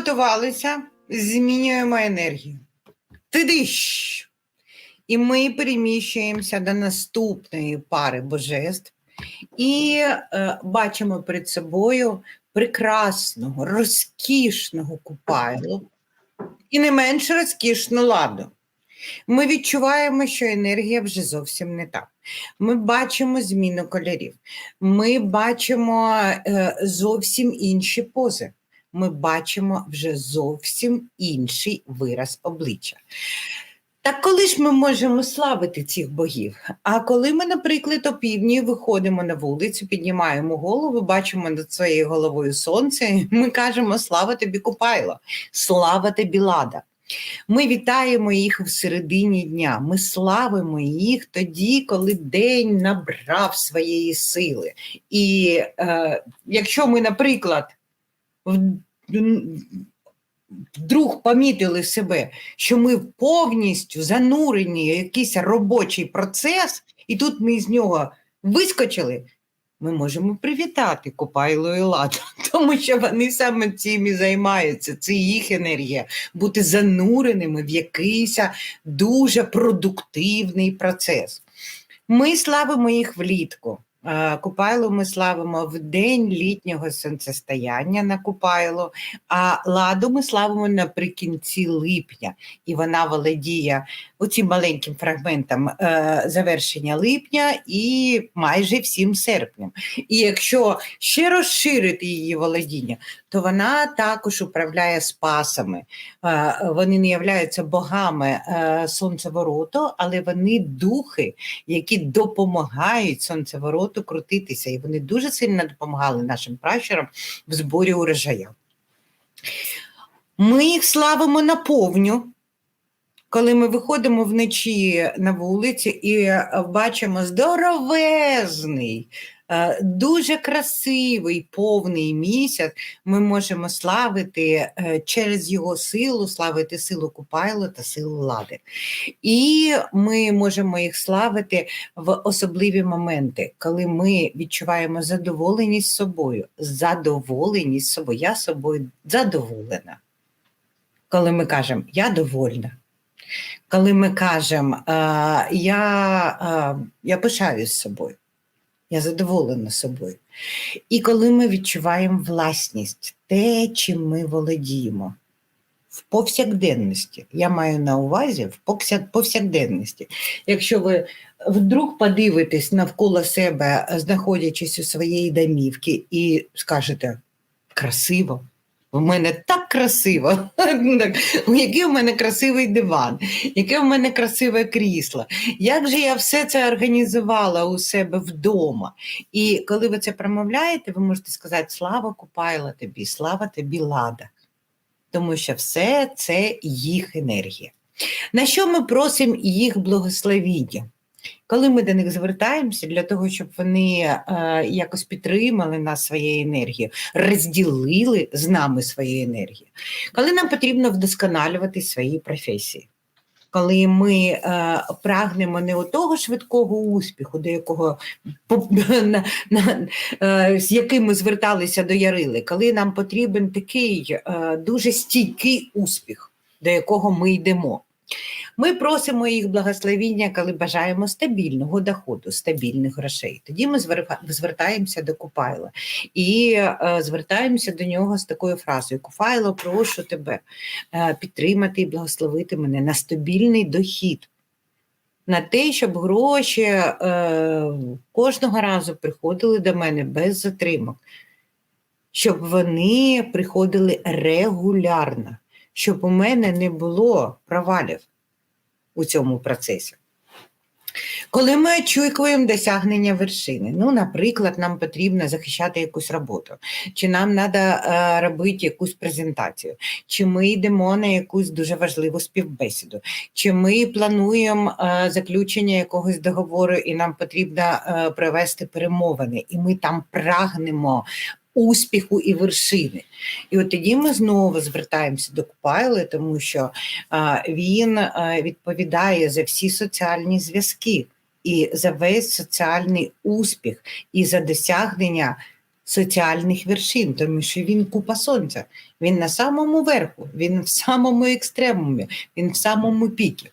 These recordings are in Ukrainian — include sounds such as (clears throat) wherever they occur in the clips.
Підготувалися, змінюємо енергію. Тидищ! І ми переміщуємося до наступної пари божеств і е, бачимо перед собою прекрасного, розкішного купайлу і не менш розкішну ладу. Ми відчуваємо, що енергія вже зовсім не та. Ми бачимо зміну кольорів, ми бачимо е, зовсім інші пози. Ми бачимо вже зовсім інший вираз обличчя. Так коли ж ми можемо славити цих богів? А коли ми, наприклад, опівдні виходимо на вулицю, піднімаємо голову, бачимо над своєю головою сонце, (laughs) ми кажемо Слава тобі, Купайло, слава тобі лада. Ми вітаємо їх в середині дня. Ми славимо їх тоді, коли день набрав своєї сили. І е, якщо ми, наприклад, вдруг помітили себе, що ми повністю занурені в якийсь робочий процес, і тут ми з нього вискочили. Ми можемо привітати Купайло і Ладу, (laughs) тому що вони саме цим і займаються. Це їх енергія бути зануреними в якийсь дуже продуктивний процес. Ми славимо їх влітку. Купайло ми славимо в день літнього сонцестояння на Купайло, а ладу ми славимо наприкінці липня, і вона володіє оцим маленьким фрагментом е, завершення липня і майже всім серпнем. І якщо ще розширити її володіння, то вона також управляє спасами. Е, Вони не являються богами е, сонцевороту, але вони духи, які допомагають сонцевороту крутитися. І вони дуже сильно допомагали нашим пращурам в зборі урожая. Ми їх славимо наповню. Коли ми виходимо вночі на вулиці і е, бачимо здоровезний, дуже красивий повний місяць, ми можемо славити е, через його силу, славити силу Купайло та силу Лади. І ми можемо їх славити в особливі моменти, коли ми відчуваємо задоволеність собою, задоволеність собою. Я собою задоволена. Коли ми кажемо я довольна. Коли ми кажемо, е, я, е, я пишаюсь собою, я задоволена собою. І коли ми відчуваємо власність, те, чим ми володіємо в повсякденності, я маю на увазі в повсякденності. Якщо ви вдруг подивитесь навколо себе, знаходячись у своєї домівки, і скажете красиво. У мене так красиво, який у мене красивий диван, яке у мене красиве крісло. Як же я все це організувала у себе вдома? І коли ви це промовляєте, ви можете сказати Слава Купайла тобі, слава тобі лада. Тому що все це їх енергія. На що ми просимо їх благословіння? Коли ми до них звертаємося для того, щоб вони е, якось підтримали нас своєю енергією, розділили з нами свою енергію, коли нам потрібно вдосконалювати свої професії, коли ми е, прагнемо не того швидкого успіху, до якого на, на, е, з яким ми зверталися до Ярили, коли нам потрібен такий е, дуже стійкий успіх, до якого ми йдемо. Ми просимо їх благословіння, коли бажаємо стабільного доходу, стабільних грошей. Тоді ми звертаємося до Купайла і е, звертаємося до нього з такою фразою: Купайло, прошу тебе е, підтримати і благословити мене на стабільний дохід. На те, щоб гроші е, кожного разу приходили до мене без затримок, щоб вони приходили регулярно, щоб у мене не було провалів у цьому процесі. Коли ми очікуємо досягнення вершини, ну, наприклад, нам потрібно захищати якусь роботу, чи нам треба робити якусь презентацію, чи ми йдемо на якусь дуже важливу співбесіду, чи ми плануємо е, заключення якогось договору, і нам потрібно е, провести перемовини, і ми там прагнемо успіху і вершини. І от тоді ми знову звертаємося до Купайли, тому що він відповідає за всі соціальні зв'язки і за весь соціальний успіх, і за досягнення соціальних вершин, тому що він купа сонця, він на самому верху, він в самому екстремумі, він в самому пікі.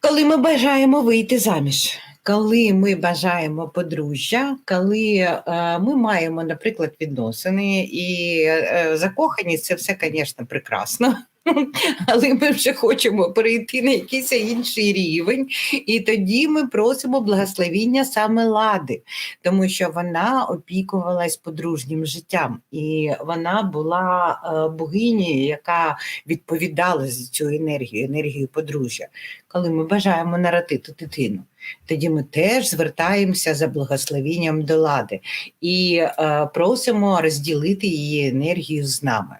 Коли ми бажаємо вийти заміж, коли ми бажаємо подружжя, коли е, ми маємо, наприклад, відносини і е, закоханість, це все, звісно, прекрасно. (laughs) Але ми вже хочемо перейти на якийсь інший рівень, і тоді ми просимо благословіння саме лади, тому що вона опікувалась подружнім життям, і вона була е, богинею, яка відповідала за цю енергію, енергію подружжя. Коли ми бажаємо народити дитину, тоді ми теж звертаємося за благословінням до лади і е, просимо розділити її енергію з нами.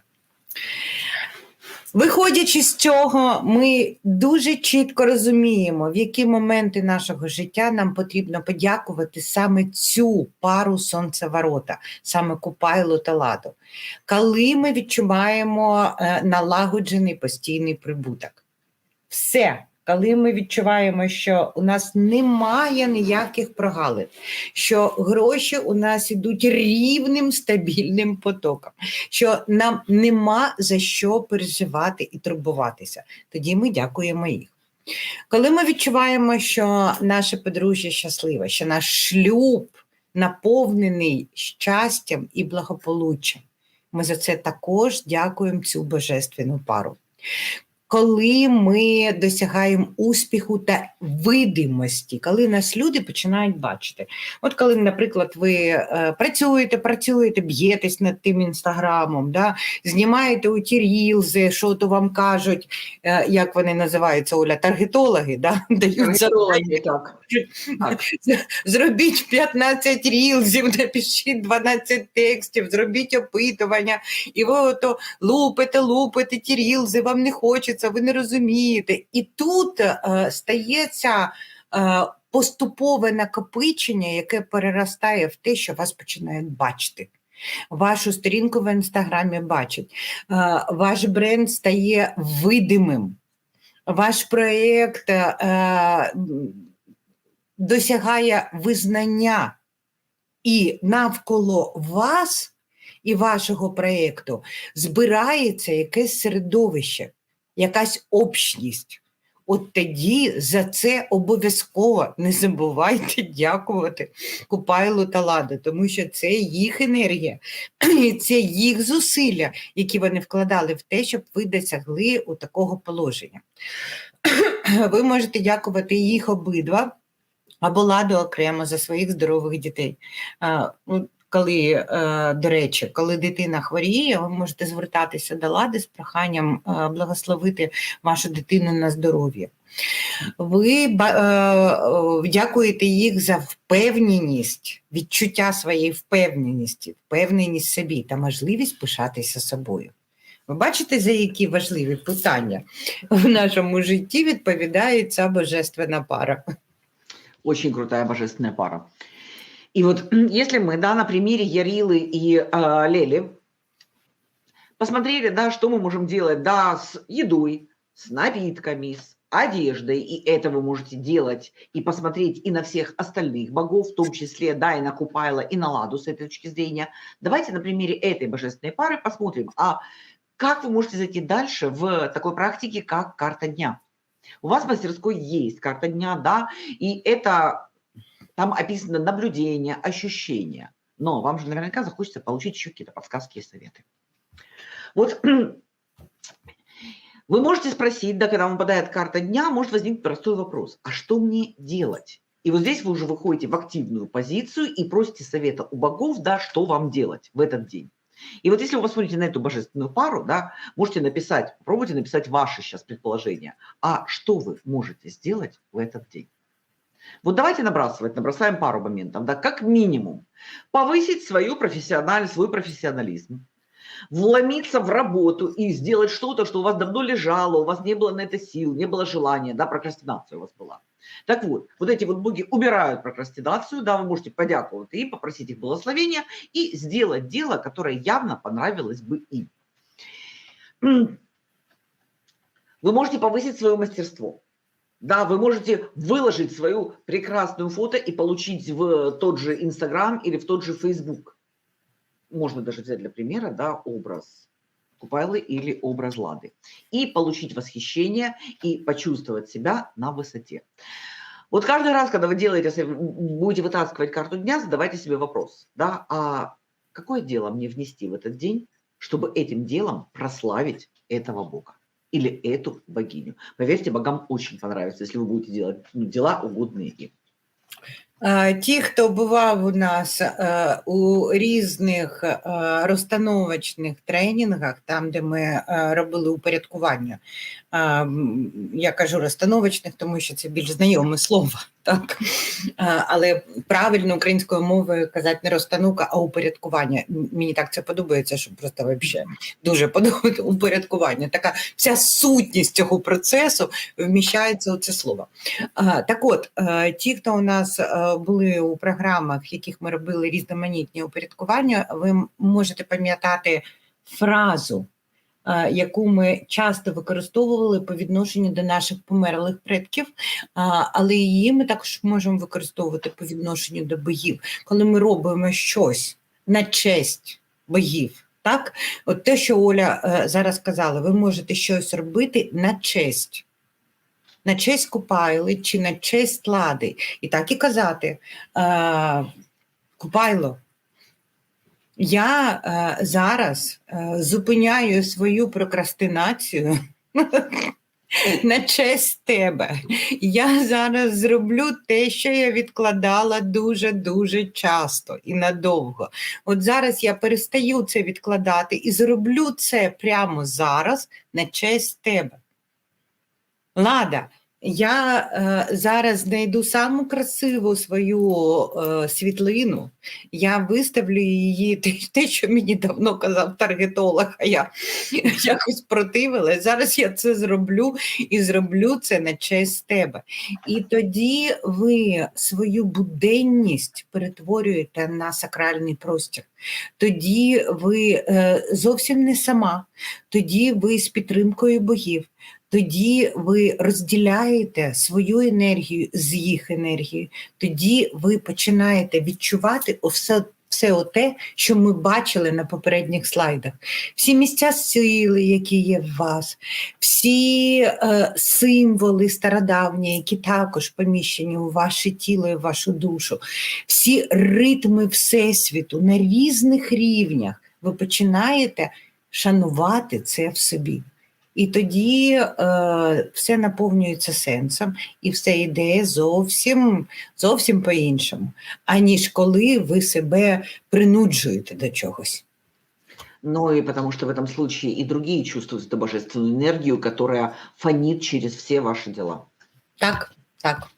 Виходячи з цього, ми дуже чітко розуміємо, в які моменти нашого життя нам потрібно подякувати саме цю пару сонцеворота, саме Купайло та ладу, коли ми відчуваємо е, налагоджений постійний прибуток. Все, коли ми відчуваємо, що у нас немає ніяких прогалин, що гроші у нас ідуть рівним стабільним потоком, що нам нема за що переживати і турбуватися, тоді ми дякуємо їх. Коли ми відчуваємо, що наше подружжя щасливе, що наш шлюб наповнений щастям і благополуччям, ми за це також дякуємо цю божественну пару коли ми досягаємо успіху та видимості, коли нас люди починають бачити. От коли, наприклад, ви е, працюєте, працюєте, б'єтесь над тим інстаграмом, да, знімаєте у ті рілзи, що то вам кажуть, е, як вони називаються, Оля, таргетологи, да, (laughs) дають Таргетологи, так. Так. (laughs) Зробіть 15 рілзів, напишіть 12 текстів, зробіть опитування, і ви ото лупите, лупите ті рілзи, вам не хочеться, ви не розумієте. І тут е, стається е, поступове накопичення, яке переростає в те, що вас починають бачити. Вашу сторінку в інстаграмі бачать, е, ваш бренд стає видимим, ваш проєкт. Е, досягає визнання і навколо вас і вашого проєкту збирається якесь середовище, якась общність. От тоді за це обов'язково не забувайте (laughs) дякувати Купайлу та Ладу, тому що це їх енергія, і це їх зусилля, які вони вкладали в те, щоб ви досягли у такого положення. (clears throat) Ви можете дякувати їх обидва або ладу окремо за своїх здорових дітей. Коли, е, до речі, коли дитина хворіє, ви можете звертатися до лади з проханням е, благословити вашу дитину на здоров'я. Ви е, дякуєте їх за впевненість, відчуття своєї впевненості, впевненість собі та можливість пишатися собою. Ви бачите, за які важливі питання в нашому житті відповідає ця божественна пара. Очень крутая божественная пара. И вот если мы, да, на примере Ярилы и э, Лели посмотрели, да, что мы можем делать, да, с едой, с напитками, с одеждой, и это вы можете делать и посмотреть и на всех остальных богов, в том числе, да, и на Купайла, и на Ладу с этой точки зрения. Давайте на примере этой божественной пары посмотрим, а как вы можете зайти дальше в такой практике, как карта дня. У вас в мастерской есть карта дня, да, и это там описано наблюдение, ощущения. Но вам же наверняка захочется получить еще какие-то подсказки и советы. Вот (clears throat) вы можете спросить, да, когда вам попадает карта дня, может возникнуть простой вопрос. А что мне делать? И вот здесь вы уже выходите в активную позицию и просите совета у богов, да, что вам делать в этот день. И вот если вы посмотрите на эту божественную пару, да, можете написать, попробуйте написать ваши сейчас предположения. А что вы можете сделать в этот день? Вот давайте набрасывать, набросаем пару моментов. Да, как минимум повысить свою профессиональность, свой профессионализм, вломиться в работу и сделать что-то, что у вас давно лежало, у вас не было на это сил, не было желания, да, прокрастинация у вас была. Так вот, вот эти вот боги убирают прокрастинацию, да, вы можете подяковать и попросить их благословения и сделать дело, которое явно понравилось бы им. Вы можете повысить свое мастерство. Да, вы можете выложить свою прекрасную фото и получить в тот же Инстаграм или в тот же Фейсбук. можно даже взять для примера, да, образ Купайлы или образ Лады, и получить восхищение и почувствовать себя на высоте. Вот каждый раз, когда вы делаете, будете вытаскивать карту дня, задавайте себе вопрос, да, а какое дело мне внести в этот день, чтобы этим делом прославить этого бога или эту богиню. Поверьте, богам очень понравится, если вы будете делать ну, дела угодные им. Ті, хто бував у нас е, у різних е, розстановочних тренінгах, там, де ми е, робили упорядкування, я кажу розстановочних, тому що це більш знайоме слово, так? Але правильно українською мовою казати не розстановка, а упорядкування. Мені так це подобається, що просто вообще дуже подобається упорядкування. Така вся сутність цього процесу вміщається у це слово. Так от, ті, хто у нас були у програмах, в яких ми робили різноманітні упорядкування, ви можете пам'ятати фразу, е, яку ми часто використовували по відношенню до наших померлих предків, але її ми також можемо використовувати по відношенню до богів, коли ми робимо щось на честь богів. Так, от те, що Оля е, зараз сказала, ви можете щось робити на честь на честь Купайли чи на честь лади. І так і казати, е, Купайло, я е, зараз е, зупиняю свою прокрастинацію (laughs) на честь тебе. Я зараз зроблю те, що я відкладала дуже-дуже часто і надовго. От зараз я перестаю це відкладати і зроблю це прямо зараз на честь тебе. Лада, я е, зараз знайду саму красиву свою е, світлину. Я виставлю її те, те, що мені давно казав таргетолог, а я (laughs) якось противилась. Зараз я це зроблю і зроблю це на честь тебе. І тоді ви свою буденність перетворюєте на сакральний простір. Тоді ви е, зовсім не сама, тоді ви з підтримкою богів. Тоді ви розділяєте свою енергію з їх енергією, тоді ви починаєте відчувати все, все оте, що ми бачили на попередніх слайдах. Всі місця сили, які є в вас, всі е, символи стародавні, які також поміщені у ваше тіло і вашу душу, всі ритми Всесвіту на різних рівнях. Ви починаєте шанувати це в собі. І тоді е, все наповнюється сенсом, і все йде зовсім, зовсім по-іншому, аніж коли ви себе принуджуєте до чогось. Но и потому что в этом случае и другие чувствуют эту божественную энергию, которая фонит через все ваши дела. Так, так.